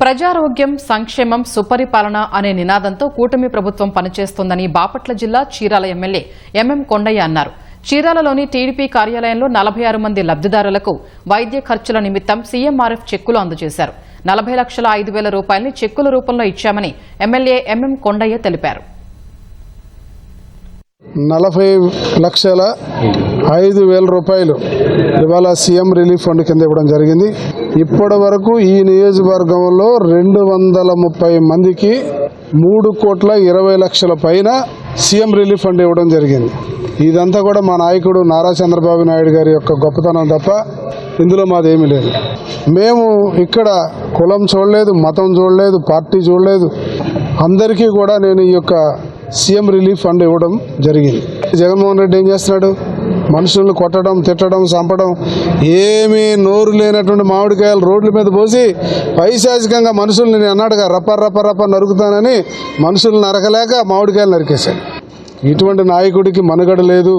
ప్రజారోగ్యం సంక్షేమం సుపరిపాలన అనే నినాదంతో కూటమి ప్రభుత్వం పనిచేస్తోందని బాపట్ల జిల్లా చీరాల ఎమ్మెల్యే ఎంఎం కొండయ్య అన్నారు. చీరాలలోని టీడీపీ కార్యాలయంలో నలభై ఆరు మంది లబ్దిదారులకు వైద్య ఖర్చుల నిమిత్తం సీఎంఆర్ఎఫ్ చెక్కులు అందజేశారు. నలభై లక్షల ఐదు వేల రూపాయలని చెక్కుల రూపంలో ఇచ్చామని ఎమ్మెల్యే ఎంఎం కొండయ్య తెలిపారు. నలభై లక్షల ఐదు వేల రూపాయలు ఇవాళ సీఎం రిలీఫ్ ఫండ్ కింద ఇవ్వడం జరిగింది. ఇప్పటి వరకు ఈ నియోజకవర్గంలో రెండు వందల ముప్పై మందికి మూడు కోట్ల ఇరవై లక్షల పైన సీఎం రిలీఫ్ ఫండ్ ఇవ్వడం జరిగింది. ఇదంతా కూడా మా నాయకుడు నారా చంద్రబాబు నాయుడు గారి యొక్క గొప్పతనం తప్ప ఇందులో మాదేమీ లేదు. మేము ఇక్కడ కులం చూడలేదు మతం చూడలేదు పార్టీ చూడలేదు. అందరికీ కూడా నేను ఈ యొక్క సీఎం రిలీఫ్ ఫండ్ ఇవ్వడం జరిగింది. జగన్మోహన్ రెడ్డి ఏం చేస్తున్నాడు? మనుషులను కొట్టడం తిట్టడం చంపడం ఏమీ నోరు లేనటువంటి మామిడికాయలు రోడ్ల మీద పోసి పైశాచికంగా మనుషుల్ని నేను అన్నాడుగా రప్ప రప్ప రప్ప నరుకుతానని మనుషులు నరకలేక మామిడికాయలు నరికేశాడు ఇటువంటి నాయకుడికి మనుగడ లేదు.